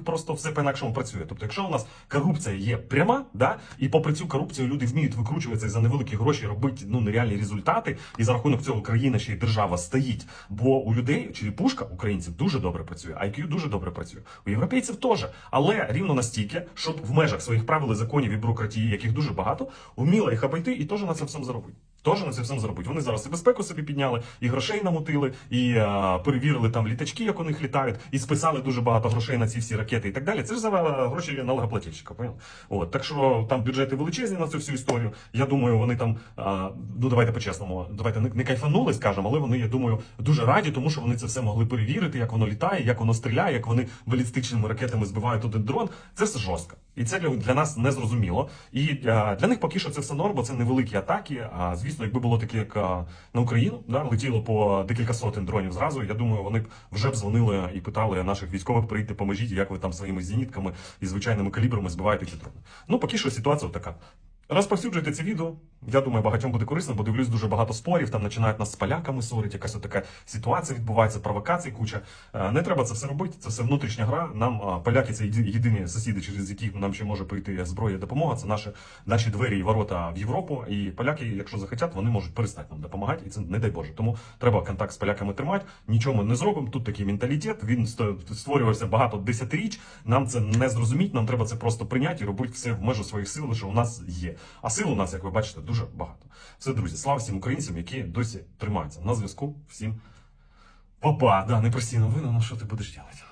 них просто все по-інакшому працює. Тобто, якщо у нас корупція є пряма, да, і попри цю корупцію люди вміють викручуватися за невеликі гроші робити ну нереальні результати, і за рахунок цього країна ще й держава стоїть. Бо у людей черепушка українців дуже добре працює, IQ дуже добре працює. У європейців теж, але рівно настільки, щоб в межах своїх правил законів і бюрократії, яких дуже багато, вміла їх обійти і теж на це всьому заробити. Теж на це всьому заробити. Вони зараз і безпеку собі підняли, і грошей намутили, і а, перевірили там літачки, як у них літають, і списали дуже багато грошей на ці всі ракети і так далі. Це ж за гроші налогоплательщика. Понял? От так що там бюджети величезні на цю всю історію. Я думаю, вони там а, ну давайте по-чесному, давайте не, не кайфанули, скажемо, але вони, я думаю, дуже раді, тому що вони це все могли перевірити, як воно літає, як воно стріляє, як вони балістичними ракетами збивають один дрон. Це все жорстко. І це для, для нас не зрозуміло. І а, для них поки що це все норм, бо це невеликі атаки. А звісно, якби було таке, як а, на Україну, да, летіло по декілька сотень дронів зразу. Я думаю, вони б вже б дзвонили і питали наших військових прийти, поможіть, як ви там своїми зенітками і звичайними калібрами збиваєте ці дрони. Ну, поки що ситуація така. Розповсюджуйте це відео. Я думаю, багатьом буде корисно, бо дивлюсь дуже багато спорів. Там починають нас з поляками ссорити, якась така ситуація відбувається, провокацій куча. Е, Не треба це все робити. Це все внутрішня гра. Нам поляки це єди- єдині сусіди, через які нам ще може прийти зброя допомога. Це наші, наші двері і ворота в Європу. І поляки, якщо захотять, вони можуть перестати нам допомагати, і це не дай Боже. Тому треба контакт з поляками тримати. Нічого ми не зробимо. Тут такий менталітет. Він створювався багато десятиріч. Нам це не зрозуміти. Нам треба це просто прийняти і робити все в межу своїх сил, що у нас є. А сил у нас, як ви бачите, дуже багато. Все, друзі, слава всім українцям, які досі тримаються. На зв'язку всім. Папа, да, не прості новини, ну що ти будеш робити?